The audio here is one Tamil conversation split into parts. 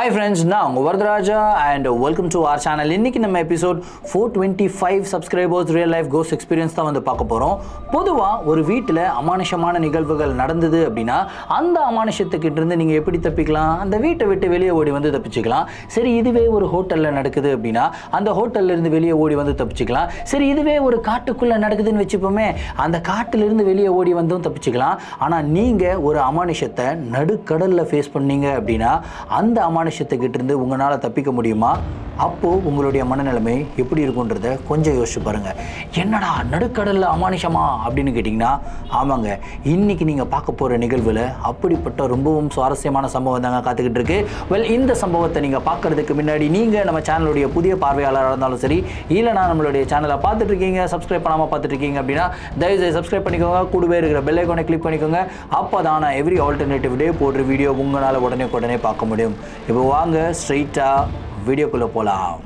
ஹாய் ஃப்ரெண்ட்ஸ் நான் உங்கள் Varadaraja and welcome to our channel இன்றைக்கி நம்ம episode four twenty five subscribers real life கோஸ் எக்ஸ்பீரியன்ஸ் தான் வந்து பார்க்க போகிறோம் பொதுவாக ஒரு வீட்டில் அமானுஷமான நிகழ்வுகள் நடந்தது அப்படின்னா அந்த அமானுஷத்துக்கிட்டேருந்து நீங்கள் எப்படி தப்பிக்கலாம்? அந்த வீட்டை விட்டு வெளியே ஓடி வந்து தப்பிச்சுக்கலாம். சரி இதுவே ஒரு ஹோட்டலில் நடக்குது அப்படின்னா அந்த ஹோட்டல்லேருந்து வெளியே ஓடி வந்து தப்பிச்சுக்கலாம். சரி இதுவே ஒரு காட்டுக்குள்ளே நடக்குதுன்னு வச்சுப்போமே அந்த காட்டிலிருந்து வெளியே ஓடி வந்தும் தப்பிச்சுக்கலாம். ஆனால் நீங்கள் ஒரு அமானுஷத்தை நடுக்கடலில் ஃபேஸ் பண்ணீங்க அப்படின்னா அந்த அமானுஷத்துக்கிட்ட இருந்து உங்களால் தப்பிக்க முடியுமா? அப்போது உங்களுடைய மனநிலைமை எப்படி இருக்குன்றத கொஞ்சம் யோசிச்சு பாருங்கள் என்னடா நடுக்கடலில் அமானுஷமா? அப்படின்னு கேட்டிங்கன்னா ஆமாங்க. இன்னைக்கு நீங்கள் பார்க்க போகிற நிகழ்வில் அப்படிப்பட்ட ரொம்பவும் சுவாரஸ்யமான சம்பவம் தாங்க காத்துக்கிட்டு இருக்கு. வெல் இந்த சம்பவத்தை நீங்கள் பார்க்கறதுக்கு முன்னாடி நீங்கள் நம்ம சேனலுடைய புதிய பார்வையாளராக இருந்தாலும் சரி இல்லைனா நம்மளுடைய சேனலை பார்த்துட்ருக்கீங்க சப்ஸ்கிரைப் பண்ணாமல் பார்த்துட்ருக்கீங்க அப்படின்னா தயவுசெய்து சப்ஸ்கிரைப் பண்ணிக்கோங்க. கூடவே இருக்கிற பெல்லைக்கோனை கிளிக் பண்ணிக்கோங்க. அப்போ தான் நான் எவ்ரி ஆல்டர்னேட்டிவ் டே போடுற வீடியோ உங்களால் உடனே உடனே பார்க்க முடியும். இப்போ வாங்க ஸ்ட்ரைட்டாக வீடியோக்குள்ளே போகலாம்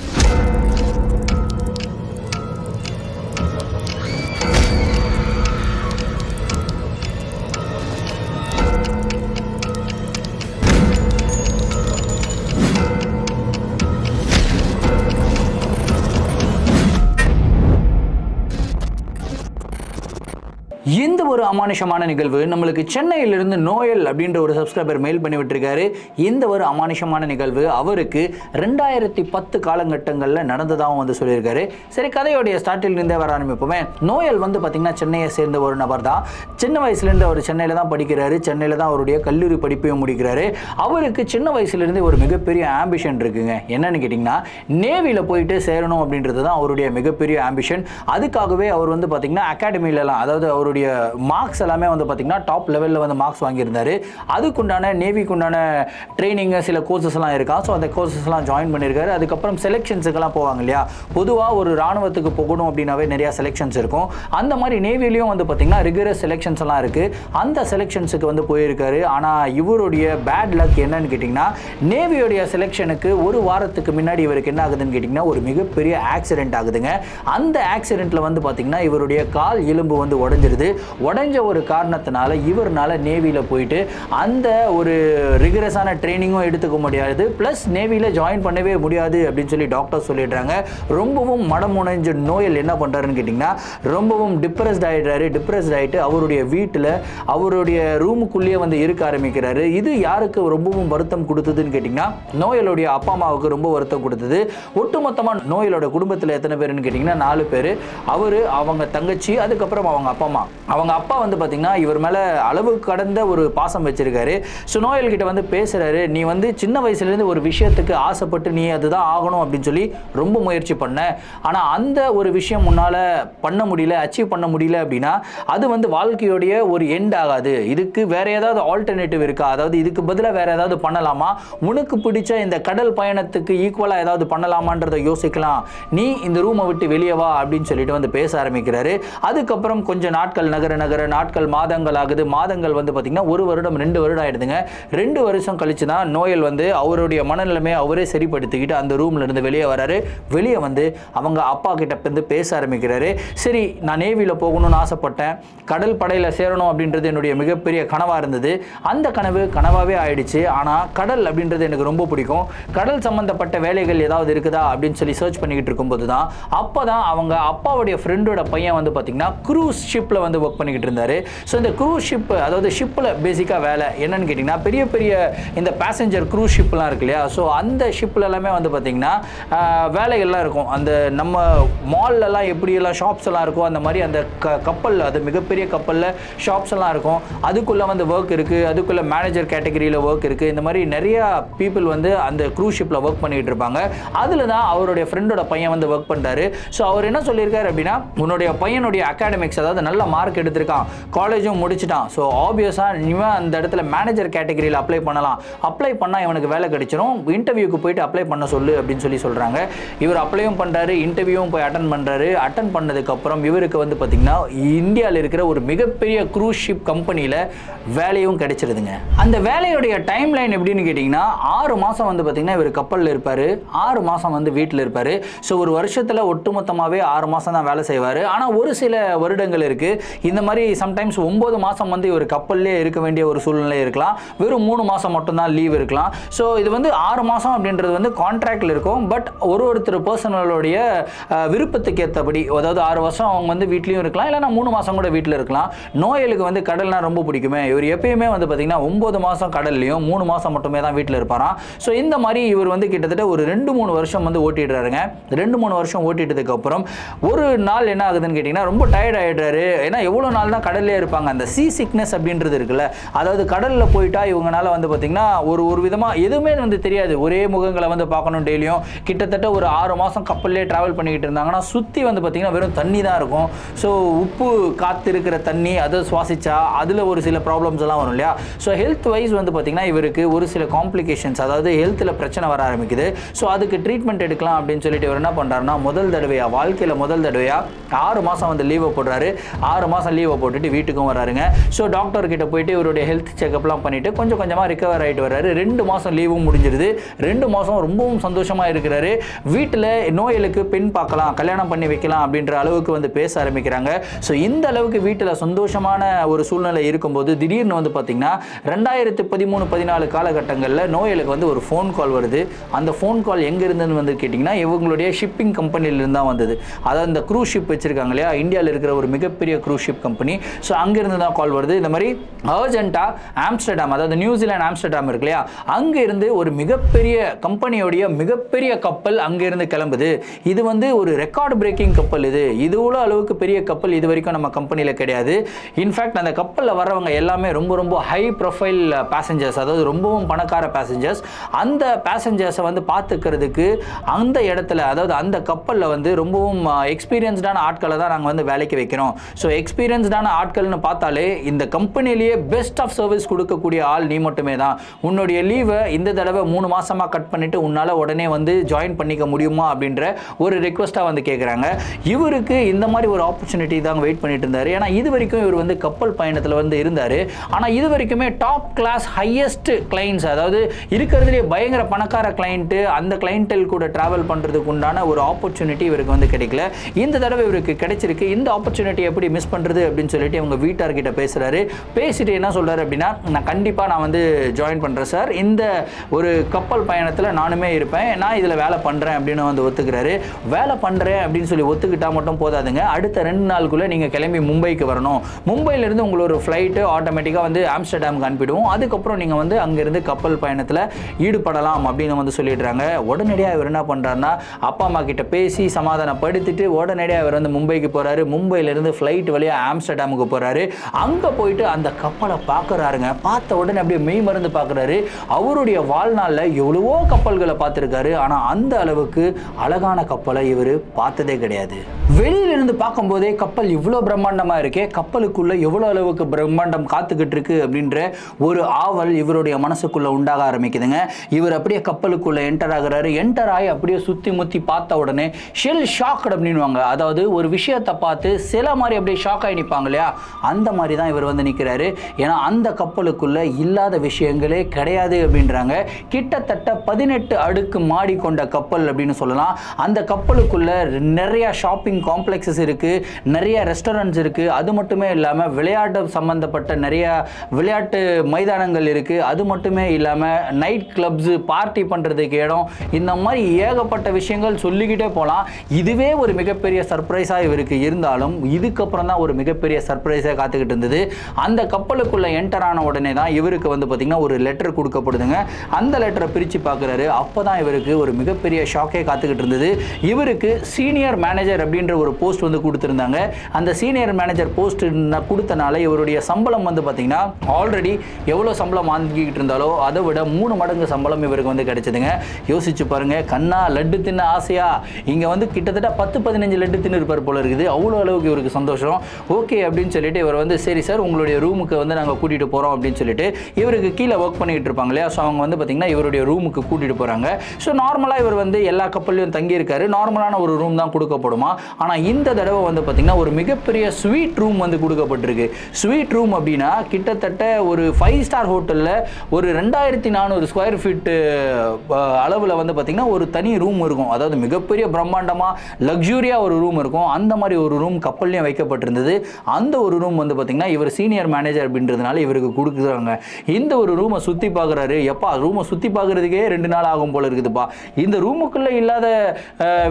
இந்த ஒரு அமானுஷமான நிகழ்வு நம்மளுக்கு சென்னையிலிருந்து நோயல் அப்படின்ற ஒரு சப்ஸ்கிரைபர் மெயில் பண்ணி விட்டுருக்காரு. இந்த ஒரு அமானுஷமான நிகழ்வு அவருக்கு ரெண்டாயிரத்தி பத்து காலகட்டங்களில் நடந்ததாகவும் வந்து சொல்லியிருக்காரு. சரி கதையோடைய ஸ்டார்டில் இருந்தே வர ஆரம்பிப்போமே. நோயல் வந்து பார்த்திங்கன்னா சென்னையை சேர்ந்த ஒரு நபர் தான் சின்ன வயசுலேருந்து அவர் சென்னையில் தான் படிக்கிறாரு. சென்னையில் தான் அவருடைய கல்லூரி படிப்பையும் முடிக்கிறாரு. அவருக்கு சின்ன வயசுலேருந்து ஒரு மிகப்பெரிய ஆம்பிஷன் இருக்குங்க. என்னன்னு கேட்டிங்கன்னா நேவியில் போயிட்டு சேரணும் அப்படின்றது தான் அவருடைய மிகப்பெரிய ஆம்பிஷன் அதுக்காகவே அவர் வந்து பார்த்திங்கன்னா அகாடமியிலலாம் அதாவது அவருடைய மார்க்ஸ் எல்லாமே வந்து பார்த்திங்கன்னா டாப் லெவலில் வந்து மார்க்ஸ் வாங்கியிருந்தார். அதுக்குண்டான நேவிக்குண்டான ட்ரைனிங்கு சில கோர்சஸ்லாம் இருக்கா? ஸோ அந்த கோர்சஸ்லாம் ஜாயின் பண்ணியிருக்காரு. அதுக்கப்புறம் செலெக்ஷன்ஸுக்கெல்லாம் போவாங்க இல்லையா? பொதுவாக ஒரு ராணுவத்துக்கு போகணும் அப்படின்னாவே நிறையா செலெக்ஷன்ஸ் இருக்கும். அந்த மாதிரி நேவிலையும் வந்து பார்த்திங்கன்னா ரிகரஸ் செலெக்ஷன்ஸ் எல்லாம் இருக்குது அந்த செலெக்ஷன்ஸுக்கு வந்து போயிருக்காரு. ஆனால் இவருடைய பேட் லக் என்னன்னு கேட்டிங்கன்னா நேவியோடைய செலெக்ஷனுக்கு ஒரு வாரத்துக்கு முன்னாடி இவருக்கு என்ன ஆகுதுன்னு கேட்டிங்கன்னா ஒரு மிகப்பெரிய ஆக்சிடென்ட் ஆகுதுங்க. அந்த ஆக்சிடென்ட்டில் வந்து பார்த்திங்கன்னா இவருடைய கால் எலும்பு வந்து உடஞ்சிருது. உடஞ்ச ஒரு காரணத்தினால இவர்னால நேவியில் போயிட்டு அந்த ஒரு ரிகரஸான ட்ரைனிங்கும் எடுத்துக்க முடியாது. ப்ளஸ் நேவியில் ஜாயின் பண்ணவே முடியாது அப்படின்னு சொல்லி டாக்டர் சொல்லிடுறாங்க. ரொம்பவும் மடமுனைஞ்ச நோயல் என்ன பண்ணுறாருன்னு கேட்டிங்கன்னா ரொம்பவும் டிப்ரெஸ்ட் ஆகிடுறாரு டிப்ரெஸ்ட் ஆகிட்டு அவருடைய வீட்டில் அவருடைய ரூமுக்குள்ளேயே வந்து இருக்க ஆரம்பிக்கிறாரு. இது யாருக்கு ரொம்பவும் வருத்தம் கொடுத்ததுன்னு கேட்டிங்கன்னா நோயலுடைய அப்பா அம்மாவுக்கு ரொம்ப வருத்தம் கொடுத்தது. ஒட்டுமொத்தமாக நோயலோட குடும்பத்தில் எத்தனை பேருன்னு கேட்டிங்கன்னா நாலு பேர். அவர் அவங்க தங்கச்சி அதுக்கப்புறம் அவங்க அப்பா அம்மா. அவங்க அப்பா வந்து பார்த்திங்கன்னா இவர் மேலே அளவு கடந்த ஒரு பாசம் வச்சிருக்காரு. ஸோ கிட்ட வந்து பேசுகிறாரு நீ வந்து சின்ன வயசுலேருந்து ஒரு விஷயத்துக்கு ஆசைப்பட்டு நீ அதுதான் ஆகணும் அப்படின்னு சொல்லி ரொம்ப முயற்சி பண்ண. ஆனால் அந்த ஒரு விஷயம் முன்னால் பண்ண முடியல அச்சீவ் பண்ண முடியல அப்படின்னா அது வந்து வாழ்க்கையோடைய ஒரு எண்ட் ஆகாது. இதுக்கு வேற ஏதாவது ஆல்டர்னேட்டிவ் இருக்கா? அதாவது இதுக்கு பதிலாக வேற ஏதாவது பண்ணலாமா? உனக்கு பிடிச்ச இந்த கடல் பயணத்துக்கு ஈக்குவலாக ஏதாவது பண்ணலாமான்றதை யோசிக்கலாம். நீ இந்த ரூமை விட்டு வெளியே வா அப்படின்னு சொல்லிட்டு வந்து பேச ஆரம்பிக்கிறாரு. அதுக்கப்புறம் கொஞ்சம் நாட்கள் நகர நகர நாட்கள் மாதங்கள் ஆகுது. மாதங்கள் வந்து பார்த்திங்கன்னா ஒரு வருடம் ரெண்டு வருடம் ஆயிடுதுங்க. ரெண்டு வருஷம் கழிச்சு தான் நோயல் வந்து அவருடைய மனநிலைமையை அவரே சரிப்படுத்திக்கிட்டு அந்த ரூமில் இருந்து வெளியே வராரு. வெளியே வந்து அவங்க அப்பா கிட்ட வந்து பேச ஆரம்பிக்கிறாரு. சரி நான் நேவியில் போகணும்னு ஆசைப்பட்டேன். கடல் படையில் சேரணும் அப்படின்றது என்னுடைய மிகப்பெரிய கனவாக இருந்தது. அந்த கனவு கனவாகவே ஆயிடுச்சு. ஆனால் கடல் அப்படின்றது எனக்கு ரொம்ப பிடிக்கும். கடல் சம்மந்தப்பட்ட வேலைகள் ஏதாவது இருக்குதா அப்படின்னு சொல்லி சர்ச் பண்ணிக்கிட்டு இருக்கும்போது தான் அப்போ தான் அவங்க அப்பாவுடைய ஃப்ரெண்டோட பையன் வந்து பார்த்திங்கன்னா க்ரூஸ் ஷிப்பில் வந்து ஒர்க் பண்ணிக்கிட்டு இருந்தார். ஸோ இந்த க்ரூஸ் ஷிப் அதாவது ஷிப்பில் பேசிக்காக வேலை என்னன்னு கேட்டிங்கன்னா பெரிய பெரிய இந்த பேசஞ்சர் க்ரூஸ் ஷிப்லாம் இருக்கு இல்லையா? ஸோ அந்த ஷிப்பில் எல்லாமே வந்து பார்த்திங்கன்னா வேலைகள்லாம் இருக்கும். அந்த நம்ம மால்லலாம் எப்படியெல்லாம் ஷாப்ஸ் எல்லாம் இருக்கும் அந்த மாதிரி அந்த க கப்பலில் அது மிகப்பெரிய கப்பலில் ஷாப்ஸ் எல்லாம் இருக்கும். அதுக்குள்ளே வந்து ஒர்க் இருக்குது அதுக்குள்ளே மேனேஜர் கேட்டகரியில் ஒர்க் இருக்குது இந்த மாதிரி நிறையா பீப்புள் வந்து அந்த க்ரூஸ் ஷிப்பில் ஒர்க் பண்ணிகிட்டு இருப்பாங்க. அதில் தான் அவருடைய ஃப்ரெண்டோட பையன் வந்து ஒர்க் பண்ணுறாரு ஸோ அவர் என்ன சொல்லியிருக்காரு அப்படின்னா உன்னுடைய பையனுடைய அகாடமிக்ஸ் அதாவது நல்ல மார்க் எடுத்திருக்கான். காலேஜும் முடிச்சிட்டான். ஸோ ஆப்வியஸாக இவன் அந்த இடத்துல மேனேஜர் கேட்டகரியில் அப்ளை பண்ணலாம். அப்ளை பண்ணால் இவனுக்கு வேலை கிடைச்சிரும். இன்டர்வியூக்கு போயிட்டு அப்ளை பண்ண சொல்லு அப்படின்னு சொல்லி சொல்கிறாங்க இவர் அப்ளையும் பண்ணுறாரு இன்டர்வியூவும் போய் அட்டன் பண்ணுறாரு அட்டன் பண்ணதுக்கப்புறம் இவருக்கு வந்து பார்த்திங்கன்னா இந்தியாவில் இருக்கிற ஒரு மிகப்பெரிய க்ரூஸ் ஷிப் கம்பெனியில் வேலையும் கிடைச்சிருதுங்க. அந்த வேலையுடைய டைம் லைன் எப்படின்னு கேட்டிங்கன்னா ஆறு மாதம் வந்து பார்த்திங்கன்னா இவர் கப்பலில் இருப்பார். ஆறு மாதம் வந்து வீட்டில் இருப்பார். ஸோ ஒரு வருஷத்தில் ஒட்டுமொத்தமாகவே ஆறு மாதம் தான் வேலை செய்வார். ஆனால் ஒரு சில வருடங்கள் இருக்குது இந்த மாதிரி சம்டைம்ஸ் ஒம்பது மாதம் வந்து இவர் கப்பல்லே இருக்க வேண்டிய ஒரு சூழ்நிலை இருக்கலாம். வெறும் மூணு மாதம் மட்டும்தான் லீவ் இருக்கலாம். ஸோ இது வந்து ஆறு மாதம் அப்படின்றது வந்து கான்ட்ராக்டில் இருக்கும். பட் ஒரு ஒருத்தர் பர்சனலுடைய விருப்பத்துக்கு ஏற்றபடி அதாவது ஆறு வருஷம் அவங்க வந்து வீட்லேயும் இருக்கலாம். இல்லைனா மூணு மாதம் கூட வீட்டில் இருக்கலாம். நோயலுக்கு வந்து கடல்னா ரொம்ப பிடிக்குமே. இவர் எப்பயுமே வந்து பார்த்தீங்கன்னா ஒம்பது மாதம் கடல்லையும் மூணு மாதம் மட்டுமே தான் வீட்டில் இருப்பாராம். ஸோ இந்த மாதிரி இவர் வந்து கிட்டத்தட்ட ஒரு ரெண்டு மூணு வருஷம் வந்து ஓட்டிடுறாருங்க. ரெண்டு மூணு வருஷம் ஓட்டிட்டதுக்கப்புறம் ஒரு நாள் என்ன ஆகுதுன்னு கேட்டிங்கன்னா ரொம்ப டயர்ட் ஆகிடுறாரு ஏன்னா எவ்வளோ நாள் தான் கடல்லே இருப்பாங்க? அந்த சீ சிக்னஸ் அப்படின்றது இருக்குல்ல அதாவது கடலில் போயிட்டா இவங்கனால வந்து பார்த்திங்கன்னா ஒரு ஒரு விதமாக எதுவுமே வந்து தெரியாது. ஒரே முகங்களை வந்து பார்க்கணும் டெய்லியும். கிட்டத்தட்ட ஒரு ஆறு மாதம் கப்பல்லே ட்ராவல் பண்ணிக்கிட்டு இருந்தாங்கன்னா சுற்றி வந்து பார்த்திங்கன்னா வெறும் தண்ணி தான் இருக்கும். ஸோ உப்பு காற்று இருக்கிற தண்ணி அதை சுவாசிச்சா அதில் ஒரு சில ப்ராப்ளம்ஸ் எல்லாம் வரும் இல்லையா? ஸோ ஹெல்த் வைஸ் வந்து பார்த்திங்கன்னா இவருக்கு ஒரு சில காம்ப்ளிகேஷன்ஸ் அதாவது ஹெல்த்தில் பிரச்சனை வர ஆரம்பிக்குது. ஸோ அதுக்கு ட்ரீட்மெண்ட் எடுக்கலாம் அப்படின்னு சொல்லிட்டு இவர் என்ன பண்ணுறாருன்னா முதல் தடவையாக வாழ்க்கையில் முதல் தடவையாக ஆறு மாதம் வந்து லீவை போடுறாரு. ஆறு மாதம் லீவை போட்டுட்டு வீட்டுக்கும் வராருங்க ஸோ டாக்டர் கிட்ட போயிட்டு இவருடைய ஹெல்த் செக்அப்லாம் பண்ணிட்டு கொஞ்சம் கொஞ்சமாக ரிகவர் ஆகிட்டு வர்றாரு. ரெண்டு மாதம் லீவும் முடிஞ்சிருது. ரெண்டு மாதம் ரொம்பவும் சந்தோஷமாக இருக்கிறாரு. வீட்டில் நோயலுக்கு பெண் பார்க்கலாம் கல்யாணம் பண்ணி வைக்கலாம் அப்படின்ற அளவுக்கு வந்து பேச ஆரம்பிக்கிறாங்க. ஸோ இந்த அளவுக்கு வீட்டில் சந்தோஷமான ஒரு சூழ்நிலை இருக்கும்போது திடீர்னு வந்து பார்த்தீங்கன்னா ரெண்டாயிரத்து பதிமூணு பதினாலு காலகட்டங்களில் நோயலுக்கு வந்து ஒரு ஃபோன் கால் வருது. அந்த ஃபோன் கால் எங்கே இருந்துன்னு வந்து கேட்டிங்கன்னா இவங்களுடைய ஷிப்பிங் கம்பெனியிலிருந்து தான் வந்தது. அதாவது இந்த க்ரூஸ் ஷிப் வச்சுருக்காங்க இல்லையா? இந்தியாவில் இருக்கிற ஒரு மிகப்பெரிய க்ரூஸ் ஷிப் கம்பெனி ஸோ அங்கேருந்து தான் கால் வருது. இந்த மாதிரி அர்ஜென்ட்டாக ஆம்ஸ்டர்டாம் அதாவது நியூசிலாந்து ஆம்ஸ்டர்டாம் இருக்கு இல்லையா? அங்கே இருந்து ஒரு மிகப்பெரிய கம்பெனியோடைய மிகப்பெரிய கப்பல் அங்கேருந்து கிளம்புது. இது வந்து ஒரு ரெக்கார்ட் பிரேக்கிங் கப்பல் இது. இது உள்ள அளவுக்கு பெரிய கப்பல் இது வரைக்கும் நம்ம கம்பெனியில் கிடையாது. இன்ஃபேக்ட் அந்த கப்பலில் வரவங்க எல்லாமே ரொம்ப ரொம்ப ஹை ப்ரொஃபைல் பேசஞ்சர்ஸ் அதாவது ரொம்பவும் பணக்கார பேசஞ்சர்ஸ் அந்த பேசஞ்சர்ஸை வந்து பார்த்துக்கிறதுக்கு அந்த இடத்துல அதாவது அந்த கப்பலில் வந்து ரொம்பவும் எக்ஸ்பீரியன்ஸ்டான ஆட்களை தான் நாங்கள் வந்து வேலைக்கு வைக்கிறோம். ஸோ எக்ஸ் எக்ஸ்பீரியன்ஸ்டான ஆட்கள்னு பார்த்தாலே இந்த கம்பெனிலேயே பெஸ்ட் ஆஃப் சர்வீஸ் கொடுக்கக்கூடிய ஆள் நீ மட்டுமே தான். உன்னுடைய லீவை இந்த தடவை மூணு மாசமா கட் பண்ணிட்டு உன்னால் உடனே வந்து ஜாயின் பண்ணிக்க முடியுமா அப்படின்ற ஒரு ரெக்வஸ்ட்டாக வந்து கேட்குறாங்க இவருக்கு இந்த மாதிரி ஒரு ஆப்பர்ச்சுனிட்டி தான் வெயிட் பண்ணிட்டு இருந்தார். ஏன்னா இது வரைக்கும் இவர் வந்து கப்பல் பயணத்தில் வந்து இருந்தார். ஆனால் இது வரைக்குமே டாப் கிளாஸ் ஹையஸ்ட் கிளைண்ட்ஸ் அதாவது இருக்கிறதுலேயே பயங்கர பணக்கார கிளைண்ட்டு அந்த கிளைண்டல் கூட ட்ராவல் பண்ணுறதுக்கு உண்டான ஒரு ஆப்பர்ச்சுனிட்டி இவருக்கு வந்து கிடைக்கல. இந்த தடவை இவருக்கு கிடைச்சிருக்கு. இந்த ஆப்பர்ச்சுனிட்டி எப்படி மிஸ் பண்ணுறது அப்படின்னு சொல்லிட்டு இவங்க வீட்டார்கிட்ட பேசுகிறாரு பேசிட்டு என்ன சொல்கிறாரு அப்படின்னா நான் கண்டிப்பாக நான் வந்து ஜாயின் பண்ணுறேன் சார் இந்த ஒரு கப்பல் பயணத்தில் நானுமே இருப்பேன். நான் இதில் வேலை பண்ணுறேன் அப்படின்னு வந்து ஒத்துக்கிறாரு. வேலை பண்ணுறேன் அப்படின்னு சொல்லி ஒத்துக்கிட்டால் மட்டும் போதாதுங்க. அடுத்த ரெண்டு நாளுக்குள்ளே நீங்கள் கிளம்பி மும்பைக்கு வரணும். மும்பையிலேருந்து உங்களோட ஒரு ஃப்ளைட்டு ஆட்டோமேட்டிக்காக வந்து ஆம்ஸ்டர்டாமுக்கு அனுப்பிடுவோம். அதுக்கப்புறம் நீங்கள் வந்து அங்கேருந்து கப்பல் பயணத்தில் ஈடுபடலாம் அப்படின்னு வந்து சொல்லிடுறாங்க. உடனடியாக இவர் என்ன பண்ணுறாருன்னா அப்பா அம்மா கிட்ட பேசி சமாதானப்படுத்திட்டு உடனடியாக இவர் வந்து மும்பைக்கு போகிறாரு மும்பையிலேருந்து ஃப்ளைட் வழியாக ஆம்ஸ்டர்டாமுக்கு போகிறாரு அங்கே போயிட்டு அந்த கப்பலை பார்க்குறாருங்க. பார்த்த உடனே அப்படியே மெய் மருந்து பார்க்குறாரு. அவருடைய வாழ்நாளில் எவ்வளவோ கப்பல்களை பார்த்துருக்காரு. ஆனால் அந்த அளவுக்கு அழகான கப்பலை இவர் பார்த்ததே கிடையாது. வெளியிலிருந்து பார்க்கும்போதே கப்பல் இவ்வளோ பிரம்மாண்டமாக இருக்கே கப்பலுக்குள்ளே எவ்வளோ அளவுக்கு பிரம்மாண்டம் காத்துக்கிட்டு இருக்கு அப்படின்ற ஒரு ஆவல் இவருடைய மனசுக்குள்ளே உண்டாக ஆரம்பிக்குதுங்க. இவர் அப்படியே கப்பலுக்குள்ளே என்டர் ஆகிறாரு. என்டர் ஆகி அப்படியே சுற்றி முற்றி பார்த்த உடனே ஷெல் ஷாக் அப்படின்னுவாங்க. அதாவது ஒரு விஷயத்தை பார்த்து சில மாதிரி அப்படியே ஷாக் ஆகி நிற்பாங்க இல்லையா? அந்த மாதிரி தான் இவர் வந்து நிற்கிறாரு ஏன்னா அந்த கப்பலுக்குள்ளே இல்லாத விஷயங்களே கிடையாது அப்படின்றாங்க. கிட்டத்தட்ட பதினெட்டு அடுக்கு மாடி கொண்ட கப்பல் அப்படின்னு சொல்லலாம். அந்த கப்பலுக்குள்ள நிறைய ஷாப்பிங் காம்ப்ளெக்ஸஸ் இருக்குது நிறைய ரெஸ்டாரண்ட்ஸ் இருக்குது அது மட்டுமே இல்லாமல் விளையாட்டு சம்மந்தப்பட்ட நிறைய விளையாட்டு மைதானங்கள் இருக்குது அது மட்டுமே இல்லாமல் நைட் கிளப்ஸு பார்ட்டி பண்ணுறதுக்கு இடம். இந்த மாதிரி ஏகப்பட்ட விஷயங்கள் சொல்லிக்கிட்டே போகலாம் இதுவே ஒரு மிகப்பெரிய சர்ப்ரைஸாக இவருக்கு இருந்தாலும் இதுக்கப்புறம் தான் ஒரு மிகப்பெரிய சர்ப்ரைஸாக காத்துக்கிட்டு இருந்தது. அந்த கப்பலுக்குள்ளே என்டர் ஆன உடனே தான் இவருக்கு வந்து பார்த்திங்கன்னா ஒரு லெட்டர் கொடுக்கப்படுதுங்க. அந்த லெட்டரை பிரித்து பார்க்குறாரு அப்போ தான் இவருக்கு ஒரு மிகப்பெரிய ஷாக்கே காத்துக்கிட்டு இருந்தது. இவருக்கு சீனியர் மேனேஜர் அப்படின்ற ஒரு போஸ்ட் வந்து கொடுத்துருந்தாங்க. அந்த சீனியர் மேனேஜர் போஸ்ட் கொடுத்தனால இவருடைய சம்பளம் வந்து பார்த்திங்கன்னா ஆல்ரெடி எவ்வளோ சம்பளம் வாங்கிக்கிட்டு இருந்தாலோ அதை விட மூணு மடங்கு சம்பளம் இவருக்கு வந்து கிடைச்சதுங்க. யோசிச்சு பாருங்க. கண்ணா லட்டு தின்ன ஆசையா? இங்கே வந்து கிட்டத்தட்ட பத்து பதினஞ்சு லட்டு தின்னு இருப்பார் போல இருக்குது. அவ்வளோ அளவுக்கு இவருக்கு சந்தோஷம். ஓகே அப்படின்னு சொல்லிட்டு இவர் வந்து சரி சார் உங்களுடைய ரூமுக்கு வந்து நாங்கள் கூட்டிகிட்டு போகிறோம் அப்படின்னு சொல்லிட்டு இவருக்கு கீழே ஒர்க் பண்ணிகிட்டு இருப்பாங்க இல்லையா? ஸோ அவங்க வந்து பார்த்திங்கன்னா இவருடைய ரூமுக்கு கூட்டிகிட்டு போகிறாங்க ஸோ நார்மலாக இவர் வந்து எல்லா கப்பல்லையும் தங்கியிருக்காரு. நார்மலான ஒரு ரூம் தான் கொடுக்கப்படுமா? ஆனால் இந்த தடவை வந்து பார்த்திங்கன்னா ஒரு மிகப்பெரிய ஸ்வீட் ரூம் வந்து கொடுக்கப்பட்டிருக்கு. ஸ்வீட் ரூம் அப்படின்னா கிட்டத்தட்ட ஒரு ஃபைவ் ஸ்டார் ஹோட்டலில் ஒரு ரெண்டாயிரத்தி நானூறு ஸ்கொயர் ஃபீட்டு அளவில் வந்து பார்த்திங்கன்னா ஒரு தனி ரூம் இருக்கும். அதாவது மிகப்பெரிய பிரம்மாண்டமாக லக்ஸூரியாக ஒரு ரூம் இருக்கும். அந்த மாதிரி ஒரு ரூம் கப்பல்லையும் வைக்கப்பட்டிருந்தது. அந்த ஒரு ரூம் வந்து பார்த்திங்கன்னா இவர் சீனியர் மேனேஜர் அப்படின்றதுனால இவருக்கு கொடுக்குறாங்க. இந்த ஒரு ரூமை சுற்றி பார்க்குறாரு எப்பா ரூமை சுற்றி பார்க்குறதுக்கே ரெண்டு நாள் ஆகும் போல இருக்குதுப்பா. இந்த ரூமுக்குள்ளே இல்லாத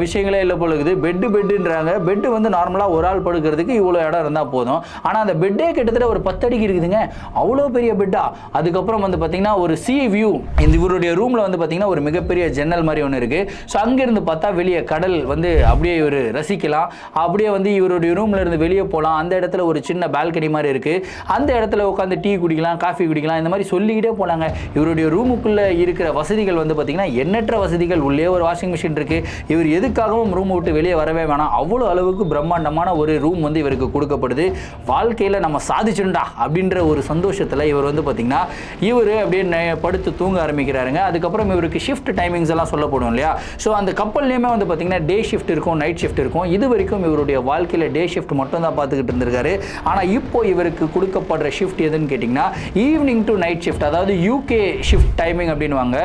விஷயங்களே இல்லை போல இருக்குது. பெட்டு பெட்டுன்றாங்க பெட்டு வந்து நார்மலாக ஒரு ஆள் படுக்கிறதுக்கு இவ்வளோ இடம் இருந்தால் போதும். ஆனால் அந்த பெட்டே கிட்டத்தட்ட ஒரு பத்து அடிக்கு இருக்குதுங்க. அவ்வளோ பெரிய பெட்டா அதுக்கப்புறம் வந்து பார்த்தீங்கன்னா ஒரு சி வியூ இந்த இவருடைய ரூமில் வந்து பார்த்தீங்கன்னா ஒரு மிகப்பெரிய ஜன்னல் மாதிரி ஒன்று இருக்குது ஸோ அங்கேருந்து பார்த்தா வெளியே கடல் வந்து அப்படியே இவர் ரசிக்கலாம். அப்படியே வந்து இவருடைய ரூமில் இருந்து வெளியே போகலாம் அந்த இடத்துல ஒரு சின்ன பால்கனி மாதிரி இருக்குது அந்த இடத்துல உட்காந்து டீ குடிக்கலாம் காஃபி குடிக்கலாம் இந்த மாதிரி சொல்லிக்கிட்டே போலாங்க இவருடைய ரூமுக்குள்ளே இருக்கிற வசதிகள் வந்து பார்த்தீங்கன்னா எண்ணற்ற வசதிகள். உள்ளே ஒரு வாஷிங் மிஷின் இருக்குது இவர் எதுக்காகவும் ரூம் விட்டு வெளியே வரவே வேணாம். அவ்வளோ அளவுக்கு பிரம்மாண்டமான ஒரு ரூம் வந்து இவருக்கு கொடுக்கப்படுது. வாழ்க்கையில் நம்ம சாதிச்சுண்டா அப்படின்ற ஒரு சந்தோஷத்தில் இவர் வந்து பார்த்திங்கன்னா இவர் அப்படியே படுத்து தூங்க ஆரம்பிக்கிறாருங்க. அதுக்கப்புறம் இவருக்கு ஷிஃப்ட் டைமிங்ஸ் எல்லாம் சொல்லப்படும் இல்லையா? ஸோ அந்த கப்பல்லையுமே வந்து பார்த்தீங்கன்னா டே ஷிஃப்ட் இருக்கும் நைட் ஷிஃப்ட் இருக்கும். இது வரைக்கும் இவருடைய வாழ்க்கையில் டே ஷிஃப்ட் மட்டும் தான் பார்த்து பார்த்துக்கிட்டு இருந்திருக்காரு. ஆனால் இப்போ இவருக்கு கொடுக்கப்படுற ஷிஃப்ட் எதுன்னு கேட்டிங்கன்னா ஈவினிங் டு நைட் ஷிஃப்ட் அதாவது யூகே ஷிஃப்ட் டைமிங் அப்படின்வாங்க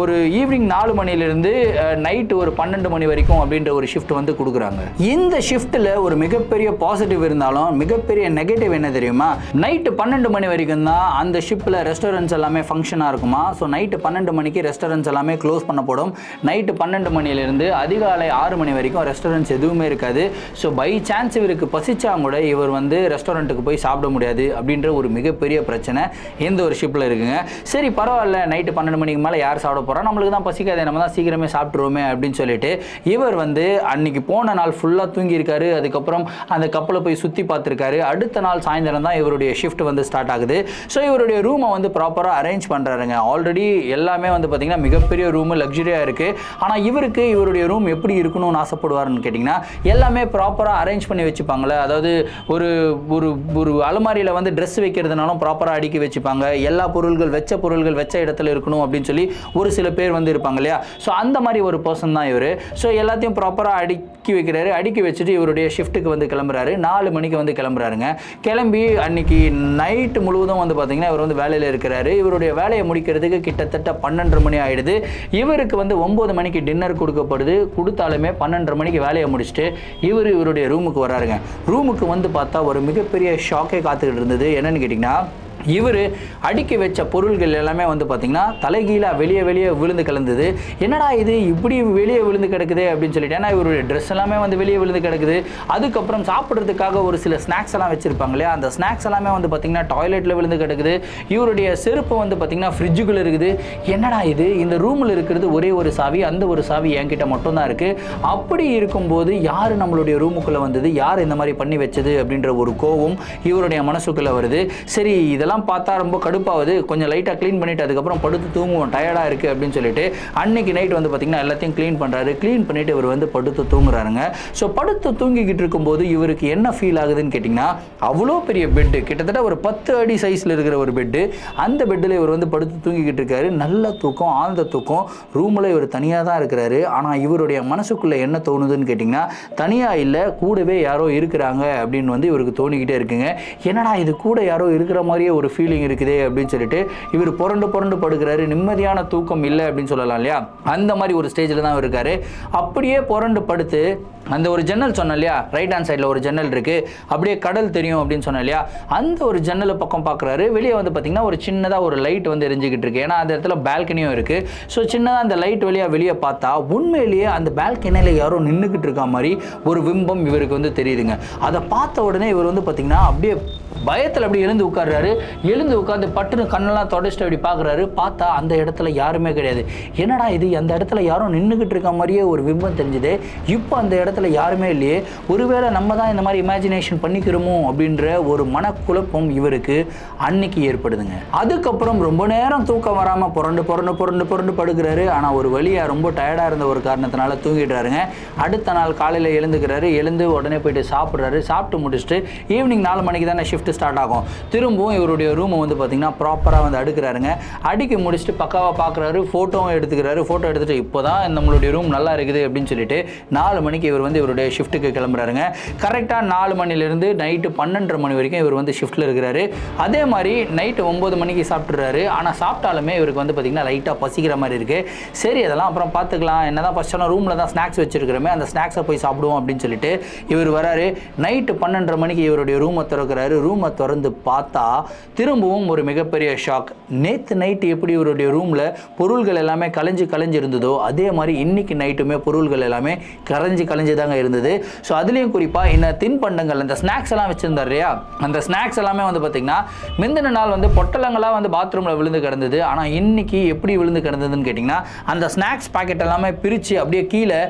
ஒரு ஈவினிங் நாலு மணிலேருந்து நைட்டு ஒரு பன்னெண்டு மணி வரைக்கும் அப்படின்ற ஒரு ஷிஃப்ட் வந்து கொடுக்குறாங்க. இந்த ஷிஃப்ட்டில் ஒரு மிகப்பெரிய பாசிட்டிவ் இருந்தாலும் மிகப்பெரிய நெகட்டிவ் என்ன தெரியுமா? நைட்டு பன்னெண்டு மணி வரைக்கும் தான் அந்த ஷிப்பில் ரெஸ்டாரண்ட்ஸ் எல்லாமே ஃபங்க்ஷனாக இருக்குமா? ஸோ நைட்டு பன்னெண்டு மணிக்கு ரெஸ்டாரண்ட்ஸ் எல்லாமே க்ளோஸ் பண்ணப்படும். நைட்டு பன்னெண்டு மணிலேருந்து அதிகாலை ஆறு மணி வரைக்கும் ரெஸ்டாரண்ட்ஸ் எதுவுமே இருக்காது. ஸோ பை சான்ஸ் இவருக்கு பசிச்சா கூட இவர் வந்து ரெஸ்டாரண்ட்டுக்கு போய் சாப்பிட முடியாது அப்படின்ற ஒரு மிகப்பெரிய பிரச்சனை இந்த ஒரு ஷிப்பில் இருக்குங்க. சரி பரவாயில்ல. நைட்டு பன்னெண்டு மணிக்கு மேலே யார் சாப்பிட போகிறா நம்மளுக்கு தான் பசிக்காது. நம்ம தான் சீக்கிரமே சாப்பிட்ருவோமே அப்படின்னு சொல்லிட்டு இவர் வந்து அன்னைக்கு போன நாள் ஃபுல்லாக தூங்கியிருக்காரு. அதுக்கப்புறம் அந்த கப்பலை போய் சுற்றி பார்த்துருக்காரு. அடுத்த நாள் சாயந்தரம் தான் இவருடைய ஷிஃப்ட் வந்து ஸ்டார்ட் ஆகுது. ஸோ இவருடைய ரூமை வந்து ப்ராப்பராக அரேஞ்ச் பண்ணுறாருங்க ஆல்ரெடி எல்லாமே வந்து பார்த்திங்கன்னா மிகப்பெரிய ரூமு லக்ஸுரியாக இருக்குது ஆனால் இவருக்கு இவருடைய ரூம் எப்படி இருக்கணும்னு ஆசைப்படுவாருன்னு கேட்டிங்கன்னா எல்லாமே ப்ராப்பராக அரேஞ்ச் பண்ணி வச்சுப்பாங்களே அதாவது ஒரு ஒரு ஒரு அலமாரியில் வந்து ட்ரெஸ் வைக்கிறதுனாலும் ப்ராப்பராக அடுக்கி வச்சுப்பாங்க. எல்லா பொருள்கள் வச்ச பொருள்கள் வச்ச இடத்துல இருக்கணும் அப்படின்னு சொல்லி ஒரு சில பேர் வந்து இருப்பாங்க இல்லையா? ஸோ அந்த மாதிரி ஒரு பர்சன் தான் இவர். ஸோ எல்லாத்தையும் ப்ராப்பராக அடுக்கி வைக்கிறாரு. அடுக்கி வச்சுட்டு இவருடைய ஷிஃப்ட்டுக்கு வந்து கிளம்புறாரு. நாலு மணிக்கு வந்து கிளம்புறாருங்க. கிளம்பி அன்னைக்கு நைட்டு முழுவதும் வந்து பார்த்தீங்கன்னா இவர் வந்து வேலையில் இருக்கிறாரு. இவருடைய வேலையை முடிக்கிறதுக்கு கிட்டத்தட்ட பன்னெண்டரை மணி ஆகிடுது இவருக்கு வந்து ஒம்பது மணிக்கு டின்னர் கொடுக்கப்படுது. கொடுத்தாலுமே பன்னெண்டரை மணிக்கு வேலையை முடிச்சுட்டு இவர் இவருடைய ரூமுக்கு வராருங்க. ரூமுக்கு வந்து பார்த்தா ஒரு மிகப்பெரிய ஷாக்கே காத்துக்கிட்டு இருந்தது. என்னன்னு கேட்டிங்கன்னா இவர் அடுக்கி வச்ச பொருள்கள் எல்லாமே வந்து பார்த்திங்கன்னா தலைகீழாக வெளியே வெளியே விழுந்து கிடந்தது. என்னடா இது இப்படி வெளியே விழுந்து கிடக்குது அப்படின்னு சொல்லிட்டு ஏன்னா இவருடைய ட்ரெஸ் எல்லாமே வந்து வெளியே விழுந்து கிடக்குது. அதுக்கப்புறம் சாப்பிட்றதுக்காக ஒரு சில ஸ்நாக்ஸ் எல்லாம் வச்சுருப்பாங்க இல்லையா? அந்த ஸ்நாக்ஸ் எல்லாமே வந்து பார்த்திங்கன்னா டாய்லெட்டில் விழுந்து கிடக்குது. இவருடைய செருப்பு வந்து பார்த்திங்கன்னா ஃப்ரிட்ஜுக்குள்ளே இருக்குது. என்னடா இது? இந்த ரூமில் இருக்கிறது ஒரே ஒரு சாவி அந்த ஒரு சாவி என்கிட்ட மட்டும்தான் இருக்குது அப்படி இருக்கும்போது யார் நம்மளுடைய ரூமுக்குள்ளே வந்தது? யார் இந்த மாதிரி பண்ணி வச்சது? அப்படின்ற ஒரு கோவம் இவருடைய மனசுக்குள்ளே வருது. சரி இதெல்லாம் பார்த்தா ரொம்ப கடுப்பாகுது. கொஞ்சம் லைட்டாக க்ளீன் பண்ணிட்டு அதுக்கப்புறம் படுத்து தூங்குவோம். டயர்டாக இருக்குது அப்படின்னு சொல்லிட்டு அன்னைக்கு நைட் வந்து பார்த்திங்கன்னா எல்லாத்தையும் க்ளீன் பண்ணுறாரு க்ளீன் பண்ணிட்டு இவர் வந்து படுத்து தூங்குறாருங்க. ஸோ படுத்து தூங்கிக்கிட்டு இருக்கும்போது இவருக்கு என்ன ஃபீல் ஆகுதுன்னு கேட்டிங்கன்னா அவ்வளோ பெரிய பெட்டு கிட்டத்தட்ட ஒரு பத்து அடி சைஸில் இருக்கிற ஒரு பெட்டு அந்த பெட்டில் இவர் வந்து படுத்து தூங்கிக்கிட்டு இருக்காரு. நல்ல தூக்கம் ஆழ்ந்த தூக்கம். ரூமில் இவர் தனியாக தான் இருக்கிறாரு. ஆனால் இவருடைய மனசுக்குள்ளே என்ன தோணுதுன்னு கேட்டிங்கன்னா தனியாக இல்லை கூடவே யாரோ இருக்கிறாங்க அப்படின்னு வந்து இவருக்கு தோணிக்கிட்டே இருக்குங்க. என்னடா இது கூட யாரோ இருக்கிற மாதிரியே ஒரு ஃபீலிங் இருக்குதே அப்படின்னு சொல்லிட்டு இவர் புரண்டு புரண்டு படுக்கிறாரு. நிம்மதியான தூக்கம் இல்லை அப்படின்னு சொல்லலாம் இல்லையா? அந்த மாதிரி ஒரு ஸ்டேஜில் தான் இருக்காரு. அப்படியே புரண்டு படுத்து அந்த ஒரு ஜன்னல் சொன்னேன் இல்லையா? ரைட் ஹேண்ட் சைடில் ஒரு ஜன்னல் இருக்குது அப்படியே கடல் தெரியும் அப்படின்னு சொன்னேன் இல்லையா? அந்த ஒரு ஜன்னல் பக்கம் பார்க்குறாரு. வெளியே வந்து பார்த்திங்கன்னா ஒரு சின்னதாக ஒரு லைட் வந்து எரிஞ்சுக்கிட்டு இருக்கு. ஏன்னா அந்த இடத்துல பால்கனியும் இருக்குது ஸோ சின்னதாக அந்த லைட் வழியாக வெளியே பார்த்தா உண்மையிலேயே அந்த பால்கனியில் யாரோ நின்றுக்கிட்டு இருக்க மாதிரி ஒரு விம்பம் இவருக்கு வந்து தெரியுதுங்க. அதை பார்த்த உடனே இவர் வந்து பார்த்திங்கன்னா அப்படியே பயத்தில் அப்படி எழுந்து உட்கார்றாரு. எழுந்து உட்காந்து பட்டுன்னு கண்ணெல்லாம் தொடச்சிட்டு அப்படி பார்க்குறாரு. பார்த்தா அந்த இடத்துல யாருமே கிடையாது. என்னடா இது? அந்த இடத்துல யாரும் நின்றுக்கிட்டு இருக்க மாதிரியே ஒரு பிம்பம் தெரிஞ்சுது. இப்போ அந்த இடத்துல யாருமே இல்லையே. ஒருவேளை நம்ம தான் இந்த மாதிரி இமேஜினேஷன் பண்ணிக்கிறோமோ அப்படின்ற ஒரு மனக்குழப்பம் இவருக்கு அன்னைக்கு ஏற்படுதுங்க. அதுக்கப்புறம் ரொம்ப நேரம் தூக்கம் வராமல் புரண்டு புரண்டு புரண்டு புரண்டு படுக்கிறாரு. ஆனால் ஒரு வழியாக ரொம்ப டயர்டாக இருந்த ஒரு காரணத்தினால தூங்கிடுறாருங்க. அடுத்த நாள் காலையில் எழுந்துக்கிறாரு. எழுந்து உடனே போயிட்டு சாப்பிட்றாரு. சாப்பிட்டு முடிச்சுட்டு ஈவினிங் நாலு மணிக்கு தானே ஷிஃப்ட் ஸ்டார்ட் ஆகும். திரும்பவும் இவருடைய ரூமை வந்து பார்த்திங்கன்னா ப்ராப்பராக வந்து அடுக்கிறாருங்க. அடுக்கி முடிச்சுட்டு பக்காவாக பார்க்குறாரு ஃபோட்டோவும் எடுத்துக்கிறாரு. ஃபோட்டோ எடுத்துகிட்டு இப்போ தான் நம்மளுடைய ரூம் நல்லா இருக்குது அப்படின்னு சொல்லிட்டு நாலு மணிக்கு இவர் வந்து இவருடைய ஷிஃப்ட்டுக்கு கிளம்புறாருங்க. கரெக்டாக நாலு மணிலேருந்து நைட்டு பன்னெண்டரை மணி வரைக்கும் இவர் வந்து ஷிஃப்ட்டில் இருக்கிறாரு. அதே மாதிரி நைட்டு ஒம்பது மணிக்கு சாப்பிட்றாரு ஆனால் சாப்பிட்டாலுமே இவருக்கு வந்து பார்த்திங்கன்னா லைட்டாக பசிக்கிற மாதிரி இருக்குது சரி அதெல்லாம் அப்புறம் பார்த்துக்கலாம் என்ன தான் ஃபஸ்ட்டெல்லாம் ரூமில் தான் ஸ்நாக்ஸ் வச்சுருக்கிறோமே அந்த ஸ்நாக்ஸை போய் சாப்பிடுவோம் அப்படின்னு சொல்லிட்டு இவர் வராரு. நைட்டு பன்னெண்டரை மணிக்கு இவருடைய ரூமை திறக்கிறாரு. ரூம் திறந்து பார்த்தா திரும்பவும் ஒரு மிகப்பெரிய ஷாக். நேற்று நைட்டு எப்படி இவருடைய ரூமில் பொருள்கள் எல்லாமே கலைஞ்சு கலைஞ்சு இருந்ததோ அதே மாதிரி இன்னைக்கு நைட்டுமே பொருள்கள் எல்லாமே கரைஞ்சி கலைஞ்சு தாங்க இருந்தது. ஸோ அதுலேயும் குறிப்பாக என்ன தின்பண்டங்கள் அந்த ஸ்நாக்ஸ் எல்லாம் வச்சுருந்தார் இல்லையா? அந்த ஸ்நாக்ஸ் எல்லாமே வந்து பார்த்திங்கன்னா முந்தின நாள் வந்து பொட்டலங்களாக வந்து பாத்ரூமில் விழுந்து கிடந்தது. ஆனால் இன்னைக்கு எப்படி விழுந்து கிடந்ததுன்னு கேட்டிங்கன்னா அந்த ஸ்நாக்ஸ் பாக்கெட் எல்லாமே பிரித்து அப்படியே கீழே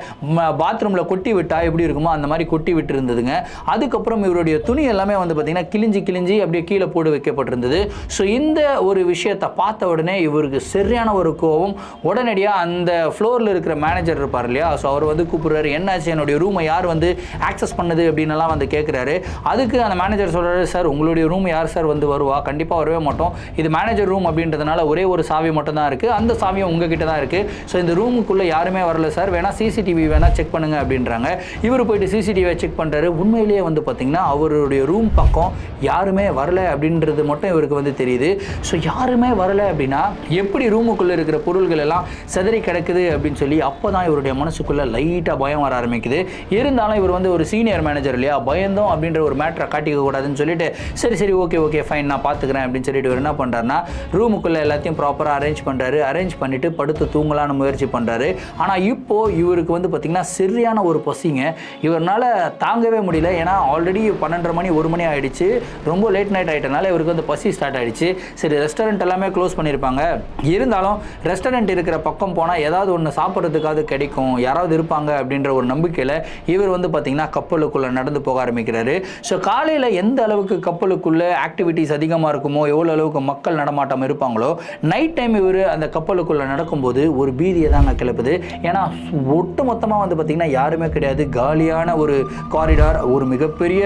பாத்ரூமில் கொட்டி விட்டால் எப்படி இருக்குமோ அந்த மாதிரி கொட்டி விட்டு இருந்ததுங்க அதுக்கப்புறம் இவருடைய துணி எல்லாமே வந்து பார்த்திங்கன்னா கிழிஞ்சி கிழிஞ்சு அப்படியே கீழே போட்டு வைக்கப்பட்டிருந்தது. ஸோ இந்த ஒரு விஷயத்தை பார்த்த உடனே இவருக்கு சரியான ஒரு கோவம் உடனடியாக அந்த ஃப்ளோரில் இருக்கிற மேனேஜர் இருப்பார் இல்லையா? ஸோ அவர் வந்து கூப்பிடுறாரு என்னாச்சு? என்னுடைய ரூமை யார் வந்து ஆக்சஸ் பண்ணது? அப்படின்னுலாம் வந்து கேட்குறாரு அதுக்கு அந்த மேனேஜர் சொல்கிறாரு சார் உங்களுடைய ரூம் யார் சார் வந்து வருவா? கண்டிப்பாக வரவே மாட்டோம். இது மேனேஜர் ரூம் அப்படின்றதுனால ஒரே ஒரு சாவி மட்டும் தான் இருக்குது அந்த சாவியும் உங்ககிட்ட தான் இருக்குது ஸோ இந்த ரூமுக்குள்ளே யாருமே வரல சார். வேணால் சிசிடிவி வேணால் செக் பண்ணுங்க அப்படின்றாங்க. இவர் போயிட்டு சிசிடிவியை செக் பண்ணுறாரு உண்மையிலேயே வந்து பார்த்தீங்கன்னா அவருடைய ரூம் பக்கம் யாருமே வரல அப்படின்றது மட்டும் இவருக்கு வந்து தெரியுது. ஸோ யாருமே வரல அப்படின்னா எப்படி ரூமுக்குள்ளே இருக்கிற பொருள்கள் எல்லாம் சிதறி கிடக்குது அப்படின்னு சொல்லி அப்போ தான் இவருடைய மனசுக்குள்ளே லைட்டாக பயம் வர ஆரம்பிக்குது. இருந்தாலும் இவர் வந்து ஒரு சீனியர் மேனேஜர் இல்லையா? பயந்தோம் அப்படின்ற ஒரு மேட்ரை காட்டிக்க கூடாதுன்னு சொல்லிட்டு சரி சரி ஓகே ஓகே ஃபைன் நான் பார்த்துக்கிறேன் அப்படின்னு சொல்லிட்டு இவர் என்ன பண்ணுறாருன்னா ரூமுக்குள்ளே எல்லாத்தையும் ப்ராப்பராக அரேஞ்ச் பண்ணுறாரு அரேஞ்ச் பண்ணிவிட்டு படுத்து தூங்கலான்னு முயற்சி பண்ணுறாரு ஆனால் இப்போது இவருக்கு வந்து பார்த்திங்கன்னா சரியான ஒரு பசிங்க. இவரால் தாங்கவே முடியல. ஏன்னா ஆல்ரெடி பன்னெண்டரை மணி ஒரு மணி ஆகிடுச்சு ரொம்ப லேட் நைட் ஆகிட்டனால இவருக்கு வந்து பசி ஸ்டார்ட் ஆயிடுச்சு. சரி ரெஸ்டாரண்ட் எல்லாமே க்ளோஸ் பண்ணியிருப்பாங்க இருந்தாலும் ரெஸ்டாரண்ட் இருக்கிற பக்கம் போனால் ஏதாவது ஒன்று சாப்பிட்றதுக்காவது கிடைக்கும். யாராவது இருப்பாங்க அப்படின்ற ஒரு நம்பிக்கையில் இவர் வந்து பார்த்திங்கன்னா கப்பலுக்குள்ளே நடந்து போக ஆரம்பிக்கிறாரு. ஸோ காலையில் எந்த அளவுக்கு கப்பலுக்குள்ளே ஆக்டிவிட்டிஸ் அதிகமாக இருக்குமோ எவ்வளோ அளவுக்கு மக்கள் நடமாட்டம் இருப்பாங்களோ நைட் டைம் இவர் அந்த கப்பலுக்குள்ளே நடக்கும்போது ஒரு பீதியை தாங்க கிளப்புது. ஏன்னா ஒட்டு மொத்தமாக வந்து பார்த்திங்கன்னா யாருமே கிடையாது. காலியான ஒரு காரிடார் ஒரு மிகப்பெரிய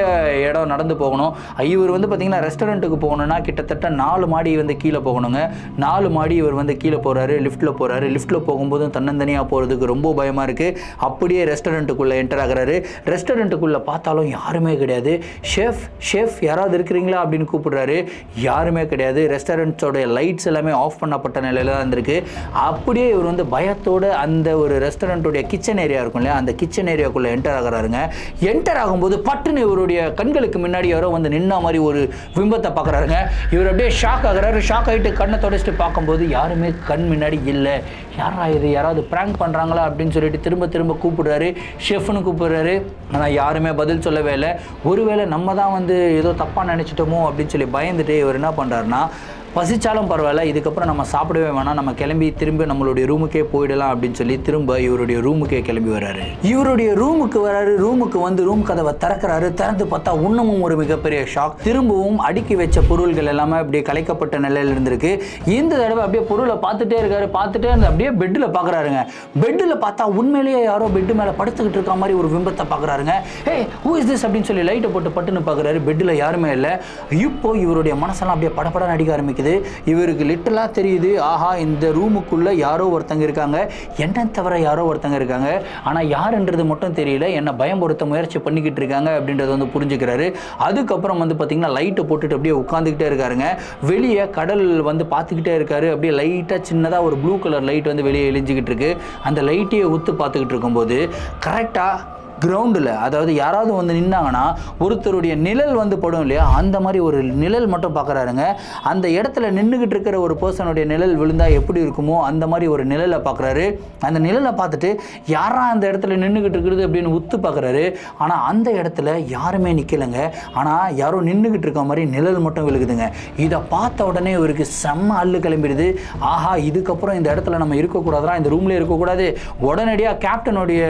இடம் நடந்து போகணும். இவர் வந்து பார்த்திங்கன்னா ரெஸ்டாரண்ட்டுக்கு போகணுன்னா கிட்டத்தட்ட நாலு மாடி வந்து கீழே போகணுங்க. நாலு மாடி இவர் வந்து கீழே போகிறாரு லிஃப்ட்டில் போகிறாரு லிஃப்ட்டில் போகும்போதும் தன்னந்தனியாக போகிறதுக்கு ரொம்ப பயமாக இருக்குது அப்படியே ரெஸ்டாரண்ட்டுக்குள்ளே என்டர் ஆகிறாரு. ரெஸ்டாரண்ட்டுக்குள்ளே பார்த்தாலும் யாருமே கிடையாது. ஷெஃப் ஷெஃப் யாராவது இருக்கிறீங்களா அப்படின்னு கூப்பிடுறாரு. யாருமே கிடையாது. ரெஸ்டாரண்ட்ஸோடைய லைட்ஸ் எல்லாமே ஆஃப் பண்ணப்பட்ட நிலையில் தான் இருந்திருக்கு. அப்படியே இவர் வந்து பயத்தோட அந்த ஒரு ரெஸ்டாரண்ட்டுடைய கிச்சன் ஏரியா இருக்கும் இல்லையா? அந்த கிச்சன் ஏரியாக்குள்ளே என்டர் ஆகுறாருங்க. என்டர் ஆகும்போது பட்டுன்னு இவருடைய கண்களுக்கு முன்னாடி யாரோ வந்து நின்ன மாதிரி ஒரு பிம்பத்தை பார்க்குறாருங்க. இவர் அப்படியே ஷாக் ஆகிறாரு. ஷாக் ஆகிட்டு கண்ணை தொடச்சிட்டு பார்க்கும்போது யாருமே கண் முன்னாடி இல்லை. யாரா இது? யாராவது ப்ராங்க் பண்ணுறாங்களா அப்படின்னு சொல்லிட்டு திரும்ப திரும்ப கூப்பிடுறாரு. ஷெஃப்னு கூப்பிடுறாரு. ஆனால் யாருமே பதில் சொல்லவே இல்லை. ஒருவேளை நம்ம தான் வந்து ஏதோ தப்பாக நினச்சிட்டோமோ அப்படின்னு சொல்லி பயந்துட்டு இவர் என்ன பண்ணுறாருன்னா பசிச்சாலும் பரவாயில்ல இதுக்கப்புறம் நம்ம சாப்பிடவே வேணாம். நம்ம கிளம்பி திரும்ப நம்மளுடைய ரூமுக்கே போயிடலாம் அப்படின்னு சொல்லி திரும்ப இவருடைய ரூமுக்கே கிளம்பி வராரு இவருடைய ரூமுக்கு வராரு ரூமுக்கு வந்து ரூம் கதவை திறக்கிறாரு. திறந்து பார்த்தா இன்னமும் ஒரு மிகப்பெரிய ஷாக் திரும்பவும் அடுக்கி வச்ச பொருள்கள் எல்லாமே அப்படியே கலைக்கப்பட்ட நிலையில இருந்திருக்கு. இந்த தடவை அப்படியே பொருளை பார்த்துட்டே இருக்காரு. பார்த்துட்டே இருந்து அப்படியே பெட்டில் பார்க்குறாருங்க பெட்டில் பார்த்தா உண்மையிலேயே யாரோ பெட்டு மேலே படுத்துக்கிட்டு இருக்க மாதிரி ஒரு விம்பத்தை பார்க்குறாருங்க ஏ ஹூ இஸ் திஸ் அப்படின்னு சொல்லி லைட்டை போட்டு பட்டுன்னு பார்க்குறாரு பெட்டில் யாருமே இல்லை. இப்போ இவருடைய மனசெல்லாம் அப்படியே படப்பட நடிக்க ஆரம்பிக்குது. இவருக்கு லிட்டலாக தெரியுது. ஆஹா இந்த ரூமுக்குள்ளே யாரோ ஒருத்தங்க இருக்காங்க. என்ன தவிர யாரோ ஒருத்தங்க இருக்காங்க. ஆனால் யாருன்றது மட்டும் தெரியல. என்னை பயம்படுத்த முயற்சி பண்ணிக்கிட்டு இருக்காங்க அப்படின்றத வந்து புரிஞ்சுக்கிறாரு. அதுக்கப்புறம் வந்து பார்த்திங்கன்னா லைட்டை போட்டுட்டு அப்படியே உட்காந்துக்கிட்டே இருக்காருங்க. வெளியே கடல் வந்து பார்த்துக்கிட்டே இருக்காரு. அப்படியே லைட்டாக சின்னதாக ஒரு ப்ளூ கலர் லைட் வந்து வெளியே எழிஞ்சிக்கிட்டு இருக்கு. அந்த லைட்டையே உத்து பார்த்துக்கிட்டு இருக்கும்போது கரெக்டாக கிரவுண்டில் அதாவது யாராவது வந்து நின்னாங்கன்னா ஒருத்தருடைய நிழல் வந்து படும் இல்லையா? அந்த மாதிரி ஒரு நிழல் மட்டும் பார்க்குறாருங்க. அந்த இடத்துல நின்றுக்கிட்டு இருக்கிற ஒரு பர்சனுடைய நிழல் விழுந்தால் எப்படி இருக்குமோ அந்த மாதிரி ஒரு நிழலை பார்க்குறாரு. அந்த நிழலை பார்த்துட்டு யாரா அந்த இடத்துல நின்றுக்கிட்டு இருக்கிறது? அப்படின்னு உத்து பார்க்குறாரு. ஆனால் அந்த இடத்துல யாருமே நிற்கலைங்க ஆனால் யாரோ நின்றுக்கிட்டு இருக்க மாதிரி நிழல் மட்டும் விழுகுதுங்க. இதை பார்த்த உடனே இவருக்கு செம்ம அள்ளு கிளம்பிடுது. ஆஹா இதுக்கப்புறம் இந்த இடத்துல நம்ம இருக்கக்கூடாதுனா இந்த ரூம்லேயே இருக்கக்கூடாது. உடனடியாக கேப்டனுடைய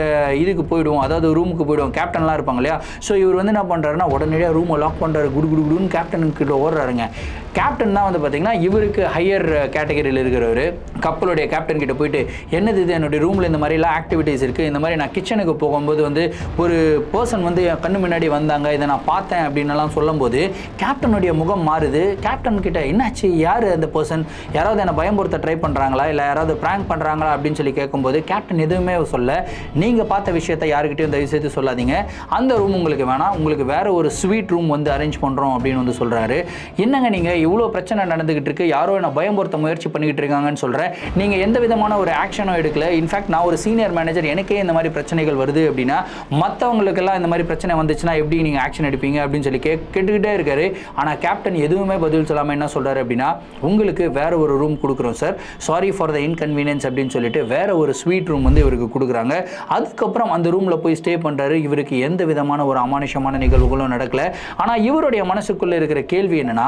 இதுக்கு போயிடுவோம். அதாவது ரூமுக்கு போயிடுவோம் கேப்டன்லாம் இருப்பாங்க இல்லையா? ஸோ இவர் வந்து என்ன பண்ணுறாருன்னா உடனடியாக ரூமை லாக் பண்ணுறாரு குடு குடு குடுன்னு கேப்டன் கிட்ட ஓடுறாருங்க. கேப்டன் தான் வந்து பார்த்தீங்கன்னா இவருக்கு ஹையர் கேட்டகரியில் இருக்கிறவர். கப்பலுடைய கேப்டன் கிட்ட போயிட்டு என்னது இது? என்னுடைய ரூமில் இந்த மாதிரிலாம் ஆக்டிவிட்டீஸ் இருக்குது இந்த மாதிரி நான் கிச்சனுக்கு போகும்போது வந்து ஒரு பர்சன் வந்து என் கண்ணு முன்னாடி வந்தாங்க. இதை நான் பார்த்தேன் அப்படின்னுலாம் சொல்லும்போது கேப்டனுடைய முகம் மாறுது. கேப்டன் கிட்ட என்னாச்சு? யார் அந்த பர்சன் யாராவது என்னை பயம்படுத்த ட்ரை பண்ணுறாங்களா இல்லை யாராவது ப்ராங்க் பண்ணுறாங்களா அப்படின்னு சொல்லி கேட்கும்போது கேப்டன் எதுவுமே சொல்ல நீங்கள் பார்த்த விஷயத்த யாருக்கிட்டையும் தயவு செய்து சொல்லாதீங்க. அந்த ரூம் உங்களுக்கு வேணாம். உங்களுக்கு வேறு ஒரு ஸ்வீட் ரூம் வந்து அரேஞ்ச் பண்ணுறோம் அப்படின்னு வந்து சொல்கிறாரு என்னங்க நீங்கள் இவ்வளோ பிரச்சனை நடந்துகிட்டு இருக்கு யாரோ என்னை பயமுறுத்த முயற்சி பண்ணிக்கிட்டு இருக்காங்கன்னு சொல்கிறேன் நீங்கள் எந்த விதமான ஒரு ஆக்ஷனும் எடுக்கல. இன்ஃபேக்ட் நான் ஒரு சீனியர் மேனேஜர் எனக்கே இந்த மாதிரி பிரச்சனைகள் வருது அப்படின்னா மற்றவங்களுக்கெல்லாம் இந்த மாதிரி பிரச்சனை வந்துச்சுன்னா எப்படி நீங்கள் ஆக்ஷன் எடுப்பீங்க அப்படின்னு சொல்லி கே கேட்டுக்கிட்டே இருக்காரு. ஆனால் கேப்டன் எதுவுமே பதில் சொல்லாமல் என்ன சொல்கிறாரு அப்படின்னா உங்களுக்கு வேற ஒரு ரூம் கொடுக்குறோம் sir sorry for the inconvenience அப்படின்னு சொல்லிட்டு வேற ஒரு ஸ்வீட் ரூம் வந்து இவருக்கு கொடுக்குறாங்க. அதுக்கப்புறம் அந்த ரூமில் போய் ஸ்டே பண்ணுறாரு இவருக்கு எந்த விதமான ஒரு அமானுஷமான நிகழ்வுகளும் நடக்கல. ஆனால் இவருடைய மனசுக்குள்ளே இருக்கிற கேள்வி என்னன்னா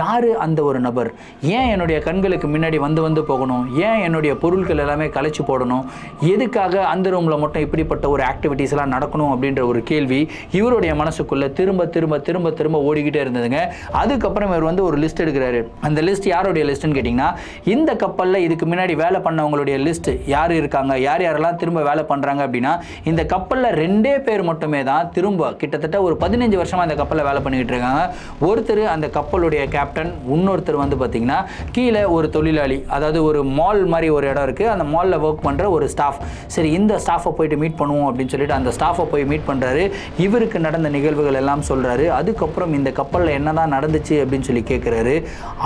யார் அந்த ஒரு நபர்? ஏன் என்னுடைய கண்களுக்கு முன்னாடி வந்து வந்து போகணும்? ஏன் என்னுடைய பொருட்கள் எல்லாமே கலைச்சு போடணும்? எதுக்காக அந்த ரூமில் மட்டும் இப்படிப்பட்ட ஒரு ஆக்டிவிட்டிஸ்லாம் நடக்கணும் அப்படின்ற ஒரு கேள்வி இவருடைய மனசுக்குள்ளே திரும்ப திரும்ப திரும்ப திரும்ப ஓடிக்கிட்டே இருந்ததுங்க. அதுக்கப்புறம் இவர் வந்து ஒரு லிஸ்ட் எடுக்கிறாரு. அந்த லிஸ்ட் யாருடைய லிஸ்ட்டுன்னு கேட்டிங்கன்னா இந்த கப்பலில் இதுக்கு முன்னாடி வேலை பண்ணவங்களுடைய லிஸ்ட் யார் இருக்காங்க? யார் யாரெல்லாம் திரும்ப வேலை பண்ணுறாங்க அப்படின்னா இந்த கப்பலில் ரெண்டே பேர் மட்டுமே தான் திரும்ப கிட்டத்தட்ட ஒரு பதினஞ்சு வருஷமாக அந்த கப்பலில் வேலை பண்ணிக்கிட்டு இருக்காங்க. ஒருத்தர் அந்த கப்பலுடைய கேப்டன் இன்னொருத்தர் வந்து பார்த்தீங்கன்னா கீழே ஒரு தொழிலாளி அதாவது ஒரு மால் மாதிரி ஒரு இடம் இருக்குது அந்த மாலில் ஒர்க் பண்ணுற ஒரு ஸ்டாஃப் சரி இந்த ஸ்டாஃபை போயிட்டு மீட் பண்ணுவோம் அப்படின்னு சொல்லிட்டு அந்த ஸ்டாஃபை போய் மீட் பண்ணுறாரு இவருக்கு நடந்த நிகழ்வுகள் எல்லாம் சொல்கிறாரு அதுக்கப்புறம் இந்த கப்பலில் என்ன தான் நடந்துச்சு அப்படின்னு சொல்லி கேட்குறாரு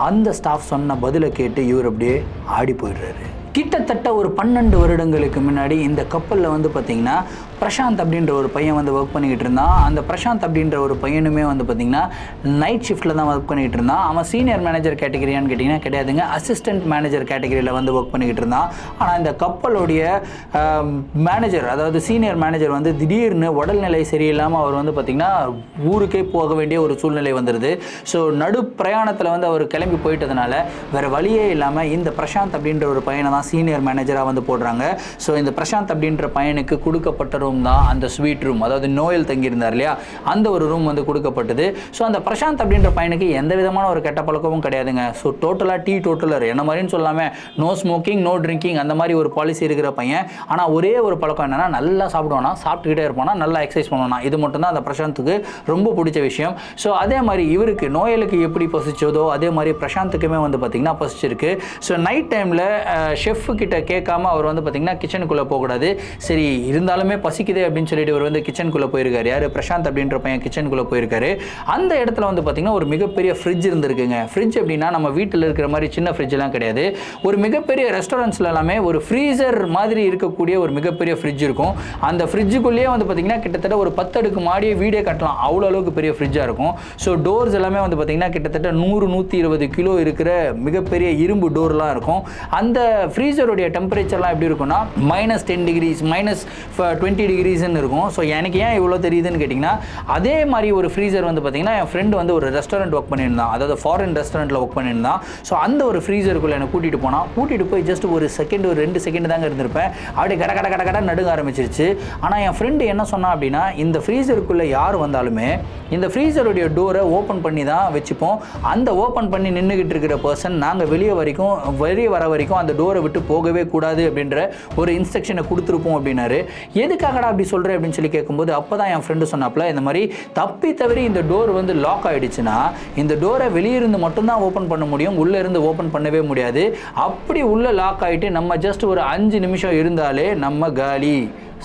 அந்த ஸ்டாஃப் சொன்ன பதிலை கேட்டு இவர் அப்படியே ஆடி போயிடுறாரு. கிட்டத்தட்ட ஒரு பன்னெண்டு வருடங்களுக்கு முன்னாடி இந்த கப்பலில் வந்து பார்த்தீங்கன்னா பிரசாந்த் அப்படின்ற ஒரு பையன் வந்து ஒர்க் பண்ணிக்கிட்டு இருந்தான். அந்த பிரசாந்த் அப்படின்ற ஒரு பையனுமே வந்து பார்த்தீங்கன்னா நைட் ஷிஃப்ட்டில் தான் ஒர்க் பண்ணிக்கிட்டு இருந்தான். அவன் சீனியர் மேனேஜர் கேட்டகரியான்னு கேட்டிங்கன்னா கிடையாதுங்க. அசிஸ்டன்ட் மேனேஜர் கேட்டகரியில் வந்து ஒர்க் பண்ணிக்கிட்டு இருந்தான். ஆனால் இந்த கப்பலுடைய மேனேஜர் அதாவது சீனியர் மேனேஜர் வந்து திடீர்னு உடல்நிலை சரியில்லாமல் அவர் வந்து பார்த்திங்கன்னா ஊருக்கே போக வேண்டிய ஒரு சூழ்நிலை வந்துடுது ஸோ நடு பிரயாணத்தில் வந்து அவர் கிளம்பி போயிட்டதுனால வேறு வழியே இல்லாமல் இந்த பிரசாந்த் அப்படின்ற ஒரு பையனை தான் சீனியர் மேனேஜராக வந்து போடுறாங்க. ஸோ இந்த பிரசாந்த் அப்படின்ற பையனுக்கு கொடுக்கப்பட்ட ரூம் தான் அந்த ஸ்வீட் ரூம் அதாவது நோயல் தங்கியிருந்தார் இல்லையா? அந்த ஒரு ரூம் வந்து கொடுக்கப்பட்டது. ஸோ அந்த பிரசாந்த் அப்படின்ற பையனுக்கு எந்த விதமான ஒரு கெட்ட பழக்கமும் கிடையாதுங்க. ஸோ டோட்டலாக டீ டோட்டலர் என்ன மாதிரின்னு சொல்லாமல் நோ ஸ்மோக்கிங் நோ ட்ரிங்கிங் அந்த மாதிரி ஒரு பாலிசி இருக்கிற பையன். ஆனால் ஒரே ஒரு பழக்கம் என்னென்னா நல்லா சாப்பிடுவானா சாப்பிட்டுக்கிட்டே இருப்பானா நல்லா எக்ஸசைஸ் பண்ணுவானா. இது மட்டும்தான் அந்த பிரசாந்துக்கு ரொம்ப பிடிச்ச விஷயம். ஸோ அதே மாதிரி இவருக்கு நோயலுக்கு எப்படி பசிச்சதோ அதே மாதிரி பிரசாந்துக்குமே வந்து பார்த்திங்கன்னா பசிச்சிருக்கு. ஸோ நைட் டைமில் ஷெஃப் கிட்ட கேட்காம அவர் வந்து பார்த்தீங்கன்னா கிச்சனுக்குள்ளே போகக்கூடாது. சரி இருந்தாலுமே பசிக்குது அப்படின்னு சொல்லிட்டு இவர் வந்து கிச்சனுக்குள்ளே போயிருக்காரு. யார்? பிரசாந்த் அப்படின்ற பையன் கிச்சனுக்குள்ளே போயிருக்காரு. அந்த இடத்துல வந்து பார்த்தீங்கன்னா ஒரு மிகப்பெரிய ஃப்ரிட்ஜ் இருந்திருக்குங்க. ஃப்ரிட்ஜ் அப்படின்னா நம்ம வீட்டில் இருக்கிற மாதிரி சின்ன ஃப்ரிட்ஜ்லாம் கிடையாது. ஒரு மிகப்பெரிய ரெஸ்டாரண்ட்ஸ்ல எல்லாமே ஒரு ஃப்ரீசர் மாதிரி இருக்கக்கூடிய ஒரு மிகப்பெரிய ஃப்ரிட்ஜ் இருக்கும். அந்த ஃப்ரிட்ஜுக்குள்ளேயே வந்து பார்த்தீங்கன்னா கிட்டத்தட்ட ஒரு பத்து அடுக்கு மாடியே வீடே கட்டலாம். அவ்வளோ அளவுக்கு பெரிய ஃப்ரிட்ஜாக இருக்கும். ஸோ டோர்ஸ் எல்லாமே வந்து பார்த்தீங்கன்னா கிட்டத்தட்ட நூறு நூற்றி இருபது கிலோ இருக்கிற மிகப்பெரிய இரும்பு டோர்லாம் இருக்கும். அந்த ஃப்ரீசருடைய டெம்பரேச்சர்லாம் எப்படி இருக்கும்னா minus ten degrees minus twenty டிகிரிஸ்ன்னு இருக்கும். ஸோ எனக்கு ஏன் இவ்வளோ தெரியுதுன்னு கேட்டிங்கன்னா அதே மாதிரி ஒரு ஃப்ரீசர் வந்து பார்த்திங்கன்னா என் ஃப்ரெண்டு வந்து ஒரு ரெஸ்டாரண்ட் ஒர்க் பண்ணியிருந்தான். அதாவது ஃபாரின் ரெஸ்டாரண்ட்டில் ஒர்க் பண்ணியிருந்தான். ஸோ அந்த ஒரு ஃப்ரீசருக்குள்ளே என்னை கூட்டிகிட்டு போனால் கூட்டிகிட்டு போய் ஜஸ்ட் ஒரு செகண்ட் ஒரு ரெண்டு செகண்ட் தாங்க இருந்திருப்பேன். அப்படியே கட கட கட கட நடுங்க ஆரம்பிச்சிருச்சு. ஆனால் என் ஃப்ரெண்டு என்ன சொன்னா அப்படின்னா இந்த ஃப்ரீசருக்குள்ளே யார் வந்தாலுமே இந்த ஃப்ரீசருடைய டோரை ஓப்பன் பண்ணி தான் வச்சுப்போம். அந்த ஓப்பன் பண்ணி நின்றுக்கிட்டு இருக்கிற பர்சன் நாங்கள் வெளியே வரைக்கும் வெளியே வர வரைக்கும் அந்த டோரை விட்டு போகவே கூடாது அப்படின்ற ஒரு இன்ஸ்ட்ரக்ஷனை கொடுத்துருப்போம் அப்படின்னாரு. எதுக்காகடா அப்படி சொல்கிறேன் அப்படின்னு சொல்லி கேட்கும்போது அப்போ தான் என் ஃப்ரெண்டு சொன்னாப்புல இந்த மாதிரி தப்பி தவறி இந்த டோர் வந்து லாக் ஆகிடுச்சுன்னா இந்த டோரை வெளியிருந்து மட்டும்தான் ஓப்பன் பண்ண முடியும் உள்ளே இருந்து ஓப்பன் பண்ணவே முடியாது. அப்படி உள்ளே லாக் ஆகிட்டு நம்ம ஜஸ்ட் ஒரு அஞ்சு நிமிஷம் இருந்தாலே நம்ம காலி.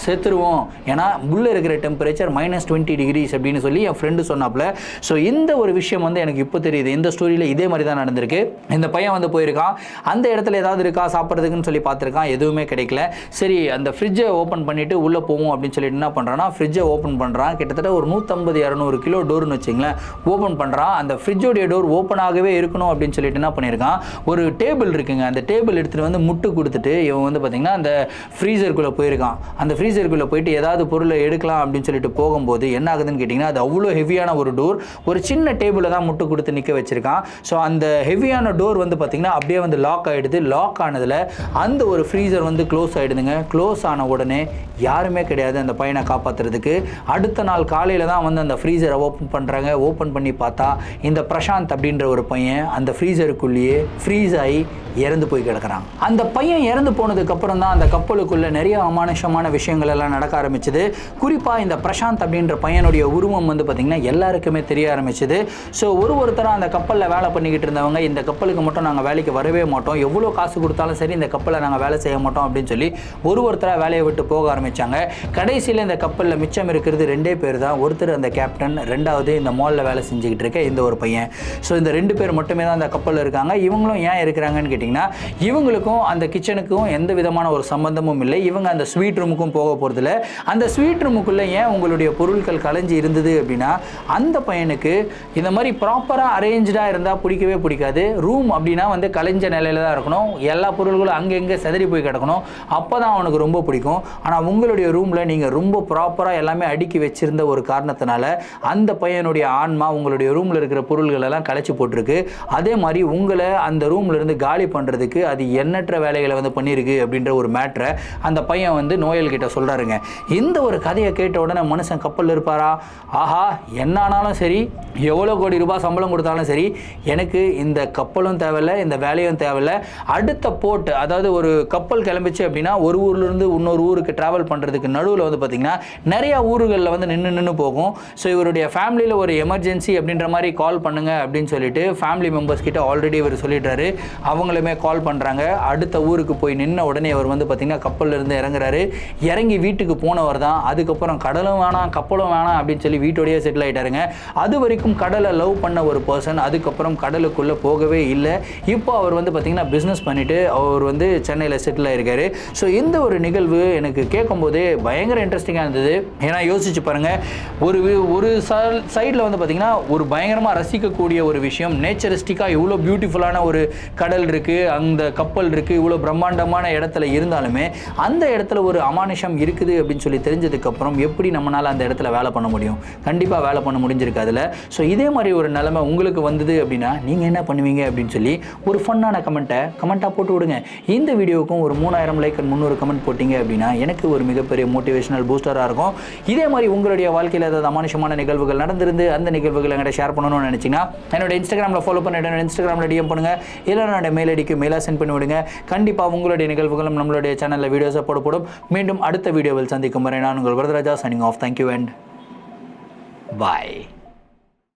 செத்துருவோம். ஏன்னா உள்ளே இருக்கிற டெம்பரேச்சர் மைனஸ் டுவெண்ட்டி டிகிரிஸ் அப்படின்னு சொல்லி என் ஃப்ரெண்டு சொன்னாப்புல. ஸோ இந்த ஒரு விஷயம் வந்து எனக்கு இப்போ தெரியுது. இந்த ஸ்டோரியில் இதே மாதிரி தான் நடந்திருக்கு. இந்த பையன் வந்து போயிருக்கான். அந்த இடத்துல ஏதாவது இருக்கா? சாப்பிட்றதுக்குன்னு சொல்லி பார்த்துருக்கான். எதுவுமே கிடைக்கல. சரி அந்த ஃப்ரிட்ஜை ஓப்பன் பண்ணிவிட்டு உள்ளே போவோம் அப்படின்னு சொல்லிட்டு என்ன பண்ணுறான்னா ஃப்ரிட்ஜை ஓப்பன் பண்ணுறான் கிட்டத்தட்ட ஒரு நூற்றம்பது இரநூறு கிலோ டோர்னு வச்சிங்களேன். ஓப்பன் பண்ணுறான் அந்த ஃப்ரிட்ஜோடைய டோர் ஓப்பன் ஆகவே இருக்கணும் அப்படின்னு சொல்லிட்டு என்ன பண்ணியிருக்கான்? ஒரு டேபிள் இருக்குங்க. அந்த டேபிள் எடுத்துகிட்டு வந்து முட்டு கொடுத்துட்டு இவன் வந்து பார்த்திங்கன்னா அந்த ஃப்ரீசருக்குள்ளே போயிருக்கான். அந்த ஃப்ரீசருக்குள்ளே போயிட்டு ஏதாவது பொருளை எடுக்கலாம் அப்படின்னு சொல்லிட்டு போகும்போது என்ன ஆகுதுன்னு கேட்டிங்கன்னா அது அவ்வளோ ஹெவியான ஒரு டோர் ஒரு சின்ன டேபிளில் தான் முட்டு கொடுத்து நிற்க வச்சிருக்கான். ஸோ அந்த ஹெவியான டோர் வந்து பார்த்திங்கன்னா அப்படியே வந்து லாக் ஆகிடுது லாக் ஆனதில் அந்த ஒரு ஃப்ரீசர் வந்து க்ளோஸ் ஆகிடுதுங்க க்ளோஸ் ஆன உடனே யாருமே கிடையாது அந்த பையனை காப்பாற்றுறதுக்கு அடுத்த நாள் காலையில் தான் வந்து அந்த ஃப்ரீசரை ஓப்பன் பண்ணுறாங்க ஓப்பன் பண்ணி பார்த்தா இந்த பிரசாந்த் அப்படின்ற ஒரு பையன் அந்த ஃப்ரீசருக்குள்ளேயே ஃப்ரீஸ் ஆகி இறந்து போய் கிடக்குறான். அந்த பையன் இறந்து போனதுக்கப்புறம் தான் அந்த கப்பலுக்குள்ள நிறைய அமானுஷமான விஷயம் விஷயங்கள் எல்லாம் நடக்க ஆரம்பிச்சது. குறிப்பாக இந்த பிரசாந்த் அப்படின்ற பையனுடைய உருவம் வந்து பார்த்திங்கன்னா எல்லாருக்குமே தெரிய ஆரம்பிச்சது. ஸோ ஒரு ஒருத்தராக அந்த கப்பலில் வேலை பண்ணிக்கிட்டு இருந்தவங்க இந்த கப்பலுக்கு மட்டும் நாங்கள் வேலைக்கு வரவே மாட்டோம். எவ்வளோ காசு கொடுத்தாலும் சரி இந்த கப்பலில் நாங்கள் வேலை செய்ய மாட்டோம் அப்படின்னு சொல்லி ஒரு ஒருத்தராக வேலையை விட்டு போக ஆரம்பித்தாங்க கடைசியில் இந்த கப்பலில் மிச்சம் இருக்கிறது ரெண்டே பேர் தான். ஒருத்தர் அந்த கேப்டன் ரெண்டாவது இந்த மாலில் வேலை செஞ்சுக்கிட்டு இருக்க இந்த ஒரு பையன். ஸோ இந்த ரெண்டு பேர் மட்டுமே தான் அந்த கப்பலில் இருக்காங்க. இவங்களும் ஏன் இருக்கிறாங்கன்னு கேட்டிங்கன்னா இவங்களுக்கும் அந்த கிச்சனுக்கும் எந்த விதமான ஒரு சம்பந்தமும் இல்லை. இவங்க அந்த ஸ்வீட் ரூமுக்கும் போக போகிறதில்ல அந்த ஸ்வீட் ரூமுக்குள்ளே ஏன் உங்களுடைய பொருட்கள் கலைஞ்சி இருந்தது அப்படின்னா அந்த பையனுக்கு இந்த மாதிரி ப்ராப்பராக அரேஞ்சாக இருந்தால் பிடிக்கவே பிடிக்காது. ரூம் அப்படின்னா வந்து கலைஞ்ச நிலையில தான் இருக்கணும். எல்லா பொருள்களும் அங்கங்கே செதறி போய் கிடக்கணும். அப்போ தான் அவனுக்கு ரொம்ப பிடிக்கும். ஆனால் உங்களுடைய ரூமில் நீங்கள் ரொம்ப ப்ராப்பராக எல்லாமே அடுக்கி வச்சிருந்த ஒரு காரணத்தினால அந்த பையனுடைய ஆன்மா உங்களுடைய ரூமில் இருக்கிற பொருள்கள் எல்லாம் கலைச்சி போட்டிருக்கு. அதே மாதிரி உங்களை அந்த ரூமில் இருந்து காலி பண்ணுறதுக்கு அது எண்ணற்ற வேலைகளை வந்து பண்ணியிருக்கு அப்படின்ற ஒரு மேட்ரை அந்த பையன் வந்து நோயல் கிட்ட சொல்கிறாருங்க இந்த ஒரு கதையை கேட்ட உடனே மனுஷன் கப்பலில் இருப்பாரா? ஆஹா என்ன ஆனாலும் சரி எவ்வளோ கோடி ரூபாய் சம்பளம் கொடுத்தாலும் சரி எனக்கு இந்த கப்பலும் தேவையில்ல இந்த வேலையும் தேவையில்ல. அடுத்த போட்டு அதாவது ஒரு கப்பல் கிளம்பிச்சு அப்படின்னா ஒரு ஊர்லேருந்து இன்னொரு ஊருக்கு ட்ராவல் பண்ணுறதுக்கு நடுவில் வந்து பார்த்திங்கன்னா நிறையா ஊர்களில் வந்து நின்று நின்று போகும். ஸோ இவருடைய ஃபேமிலியில் ஒரு எமர்ஜென்சி அப்படின்ற மாதிரி கால் பண்ணுங்க அப்படின்னு சொல்லிட்டு ஃபேமிலி மெம்பர்ஸ் கிட்ட ஆல்ரெடி இவர் சொல்லிடுறாரு. அவங்களுமே கால் பண்ணுறாங்க அடுத்த ஊருக்கு போய் நின்ன உடனே அவர் வந்து பார்த்திங்கன்னா கப்பல்ல இருந்து இறங்குறாரு. இறங்கி வீட்டுக்கு போனவர் தான். அதுக்கப்புறம் கடலும் வேணாம் கப்பலும் வேணாம் அப்படின்னு சொல்லி வீட்டோடயே செட்டில் ஆகிட்டாருங்க அது வரைக்கும் கடலை லவ் பண்ண ஒரு பர்சன் அதுக்கப்புறம் கடலுக்குள்ளே போகவே இல்லை. இப்போ அவர் வந்து பார்த்திங்கன்னா பிஸ்னஸ் பண்ணிவிட்டு அவர் வந்து சென்னையில் செட்டில் ஆகிருக்காரு ஸோ இந்த ஒரு நிகழ்வு எனக்கு கேட்கும்போதே பயங்கர இன்ட்ரெஸ்டிங்காக இருந்தது. ஏன்னா யோசிச்சு பாருங்கள் ஒரு ஒரு சைடில் வந்து பார்த்திங்கன்னா ஒரு பயங்கரமாக ரசிக்கக்கூடிய ஒரு விஷயம். நேச்சரிஸ்டிக்காக இவ்வளோ பியூட்டிஃபுல்லான ஒரு கடல் இருக்குது அந்த கப்பல் இருக்குது இவ்வளோ பிரம்மாண்டமான இடத்துல இருந்தாலுமே அந்த இடத்துல ஒரு அமானுஷம் இருக்குது அப்படின்னு சொல்லி தெரிஞ்சதுக்கப்புறம் எப்படி நம்மளால் அந்த இடத்துல வேலை பண்ண முடியும்? கண்டிப்பாக வேலை பண்ண முடிஞ்சிருக்கு அதில். ஸோ இதே மாதிரி ஒரு நிலைமை உங்களுக்கு வந்தது அப்படின்னா நீங்கள் என்ன பண்ணுவீங்க அப்படின்னு சொல்லி ஒரு ஃபன்னான கமெண்ட்டை கமெண்ட்டாக போட்டு விடுங்க. இந்த வீடியோவுக்கும் ஒரு மூணாயிரம் லைக் முந்நூறு கமெண்ட் போட்டிங்க அப்படின்னா எனக்கு ஒரு மிகப்பெரிய மோட்டிவேஷனல் பூஸ்டராக இருக்கும். இதே மாதிரி உங்களுடைய வாழ்க்கையில் ஏதாவது அமானுஷமான நிகழ்வுகள் நடந்திருந்து அந்த நிகழ்வுகள் என்கிட்ட ஷேர் பண்ணணும்னு நினச்சிங்கன்னா என்னோட இன்ஸ்டாகிராமில் ஃபாலோ பண்ணிவிட்டு என்னோட இன்ஸ்டாகிராமில் டிஎம் பண்ணுங்கள் இல்லை என்னோட மெயில் ஐடிக்கு மெயிலாக சென்ட் பண்ணி விடுங்க. கண்டிப்பாக உங்களுடைய நிகழ்வுகளும் நம்மளுடைய சேனலில் வீடியோஸாக போடப்படும். மீண்டும் அடுத்த வீடியோவில் சந்திக்கும் வரை நான் உங்கள் Varadaraja signing off thank you and bye